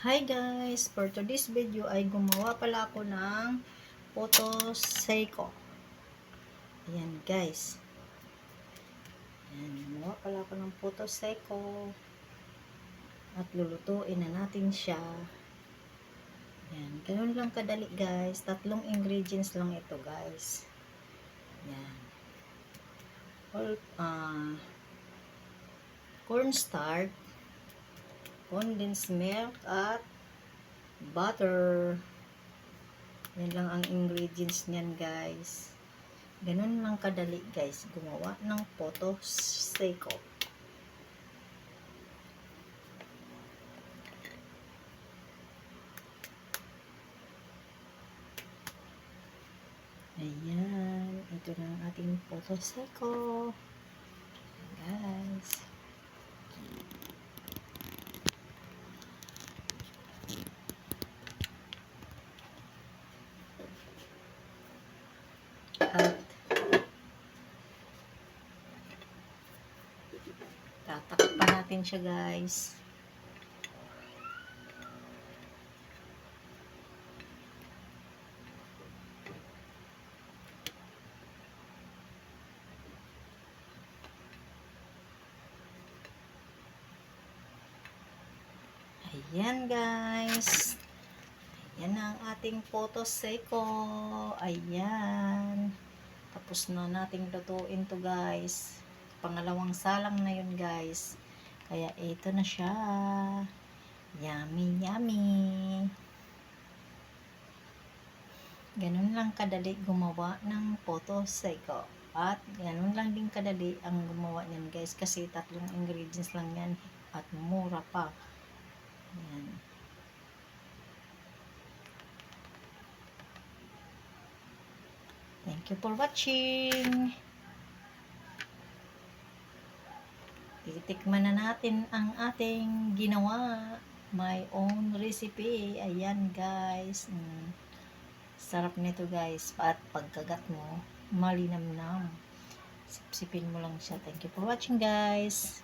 Hi guys! For today's video ay gumawa pala ako ng photo seiko. Ayan guys. Ayan, gumawa pala ako ng photo seiko. At lulutuin na natin siya. Ayan, ganun lang kadali guys. Tatlong ingredients lang ito guys. Ayan. All, ah, cornstarch, condensed milk at butter. Yan lang ang ingredients niyan, guys. Ganun lang kadali, guys, gumawa ng photo seiko. Ayan, ito na ang ating photo seiko. Guys. At tatakpan natin siya guys. Ayan guys. Ayan na ang ating photo seiko. Ayan. Tapos na nating lutuin to guys. Pangalawang salang na yun guys. Kaya ito na siya. Yummy, yummy. Ganun lang kadali gumawa ng photo seiko. At ganun lang din kadali ang gumawa niyan guys. Kasi tatlong ingredients lang yan. At mura pa. Ayan. Thank you for watching. Titikman na natin ang ating ginawa. My own recipe. Ayan guys. Mm. Sarap nito guys. At pagkagat mo, malinamnam. Sipsipin mo lang siya. Thank you for watching guys.